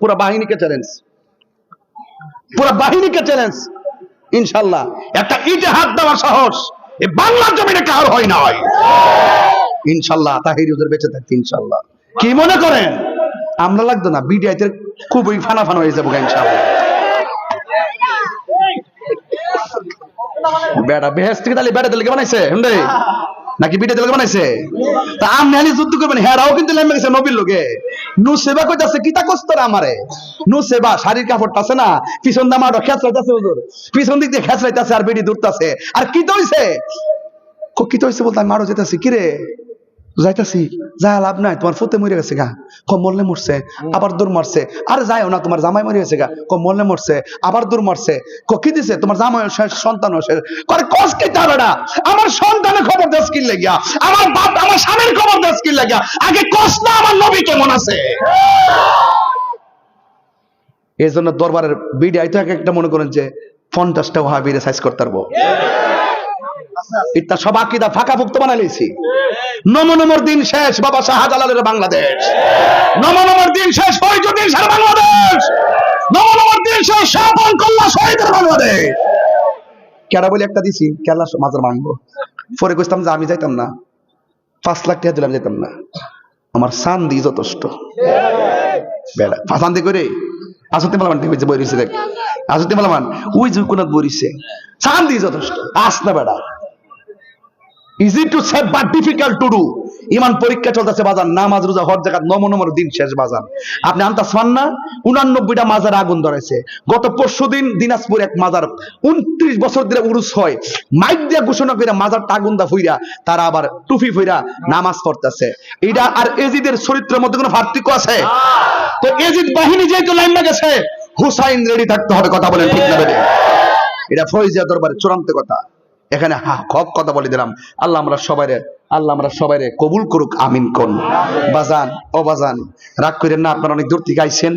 পুরো বাহিনীকে চ্যালেঞ্জ পুরো বাহিনীকে চ্যালেঞ্জ ইনশাল্লাহ। একটা ইটে হাত দেওয়া সাহস এই বাংলার জমিনে কার হয় না হয় ইনশাল্লাহ তাহির ওদের বেঁচে থাকতে ইনশাল্লাহ। কি মনে করেন? আমরা লাগতো না বিডিআই বিডিআইতে খুবই ফানা ফানা হয়ে যাব ইনশাল্লাহ। বেড়া বেহেস থেকে তাহলে বেড়া তেলকে বানাইছে? হুন্ডে নাকি পিঠে তেলকে বানাইছে? তা আম নেহালি যুদ্ধ করবেন। হেরাও কিন্তু লেমে গেছে নবীর লোকে। নু সেবা কইতাছে কিতা কষ্ট রে আমারে? নু সেবা, শাড়ির কাপড়টা আছে না? পিছন দামা আড়ো খেচ রাইতাছে হুজুর। পিছন দিক দিয়ে খেচ রাইতাছে আর বেড়ি দূরতাছে আর কি তো হইছে? কো তো হইছে বলতে আমি মারো যেতেছি, কি রে? যাইতাছি যা লাভ নাই, তোমার ফুতে মরে গেছে গা ক মরলে মরছে, আবার দূর মারছে, আর যাইও না, তোমার জামাই মরে গেছে গা ক মরলে মরছে, আবার দূর মারছে, ক কি দিছে, তোমার জামাই শেষ সন্তান আমার সন্তানের খবর দেশ কি লাগিয়া, আমার বাপ, আমার স্বামীর খবর দেশ কি লাগিয়া, আগে কস না, আমার নবী কেমন আছে? এই জন্য দরবারের বিডিআই তো এক একটা মনে করেন যে পঞ্চাশটা ওহাবিরে সাইজ করতে পারব। এটা সব আকিদা ফাঁকা বানাই লইছি নম দিন শেষ, বাবা শাহজালালের বাংলাদেশ। নম দিন শেষ সারা বাংলাদেশ। নম দিন শেষ কল্লা শহীদের বাংলাদেশ। কেডা বলে একটা দিছি কেলা মাজার ভাঙবো। পরে কইতাম যে আমি যাইতাম না। পাঁচ লাখ টাকা দিলাম যেতাম না। আমার সান্দি যথেষ্ট। বেড়া ফাঁসান্দি করে আসতে মালামান ঠিক হয়েছে বই রয়েছে দেখ। আসতে মালামান, ওই যে কোনাত বই রয়েছে সান্দি যথেষ্ট। আস না বেড়া। Easy to save but difficult to do ইমান পরীক্ষা চলতেছে বাজার, নামাজ, রোজা হর জায়গা নম নম্বর দিন শেষ বাজার। আপনি আনতাস পান না? উনানব্বইটা মাজার আগুন ধরেছে। গত পরশু দিন দিনাজপুর এক মাজার উনত্রিশ বছর ধরে উরুস হয়। মাইক দিয়ে ঘোষণা করে মাজারটা আগুন দা ফুইরা, তারা আবার টুপি ফুইরা নামাজ পড়তেছে। এটা আর এজিদের চরিত্রের মধ্যে কোনো পার্থক্য আছে? তো এজিদ বাহিনী যেহেতু লাইন গেছে হুসাইন রেডি থাকতে হবে, কথা বলেন ঠিক না এটা ফৈজিয়া দরবারে চূড়ান্ত কথা। এখানে হক কথা বলে দিলাম। আল্লাহ আমরা সবাই আল্লাহ আমরা সবাই কবুল করুক, আমিন কোন বাজান অবাজান বাজান, রাগ করেন না, আপনারা অনেক দূর থেকে আইছেন।